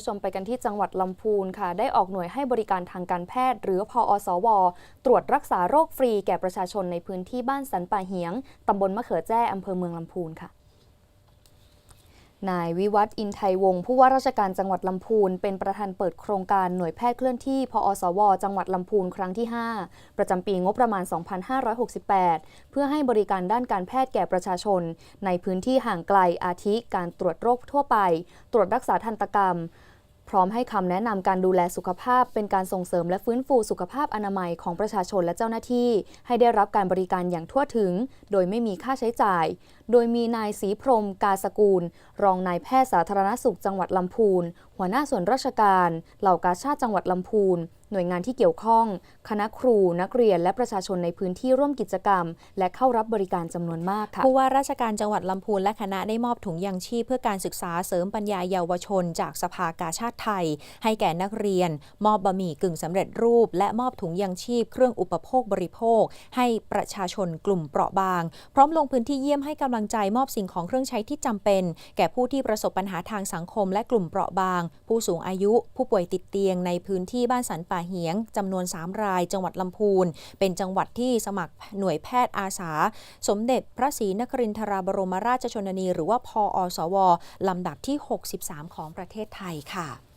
ผู้ชมไปกันที่จังหวัดลำพูนค่ะ ได้ออกหน่วยให้บริการทางการแพทย์ หรือพอสว ตรวจรักษาโรคฟรีแก่ประชาชนในพื้นที่บ้านสันป่าเหียงตำบลมะเขือแจ้อำเภอเมืองลำพูนค่ะ นายวิวัฒน์อินไทยวงศ์ผู้ว่าราชการจังหวัดลำพูน เป็นประธานเปิดโครงการหน่วยแพทย์เคลื่อนที่ พอสว จังหวัดลำพูนครั้งที่ 5 ประจำปีงบประมาณ 2568 เพื่อให้บริการด้านการแพทย์แก่ประชาชน ในพื้นที่ห่างไกลอาทิการตรวจโรคทั่วไป ตรวจรักษาทันตกรรมพร้อมให้คำแนะนำการดูแลสุขภาพ เป็นการส่งเสริมและฟื้นฟูสุขภาพอนามัยของประชาชนและเจ้าหน้าที่ ให้ได้รับการบริการอย่างทั่วถึง โดยไม่มีค่าใช้จ่ายโดยมีนายศรีพรมกาสกูล รองนายแพทย์สาธารณสุขจังหวัดลำพูน หัวหน้าส่วนราชการ เหล่ากาชาติจังหวัดลำพูน หน่วยงานที่เกี่ยวข้อง คณะครู นักเรียน และประชาชนในพื้นที่ร่วมกิจกรรม และเข้ารับบริการจำนวนมากค่ะ ผู้ว่าราชการจังหวัดลำพูนและคณะได้มอบถุงยางชีพเพื่อการศึกษาเสริมปัญญาเยาวชน จากสภากาชาติไทย ให้แก่นักเรียน มอบบะหมี่กึ่งสำเร็จรูป และมอบถุงยางชีพ เครื่องอุปโภคบริโภค ให้ประชาชนกลุ่มเปราะบาง พร้อมลงพื้นที่เยี่ยมให้กำลังใจมอบสิ่งของเครื่องใช้ที่จำเป็น แก่ผู้ที่ประสบปัญหาทางสังคมและกลุ่มเปราะบาง ผู้สูงอายุ ผู้ป่วยติดเตียงในพื้นที่บ้านสันป่าเหียงจำนวน 3 ราย จังหวัดลำพูน เป็นจังหวัดที่สมัครหน่วยแพทย์อาสา สมเด็จพระศรีนครินทราบรมราชชนนี หรือว่าพออสวลำดับที่ 63 ของประเทศไทยค่ะ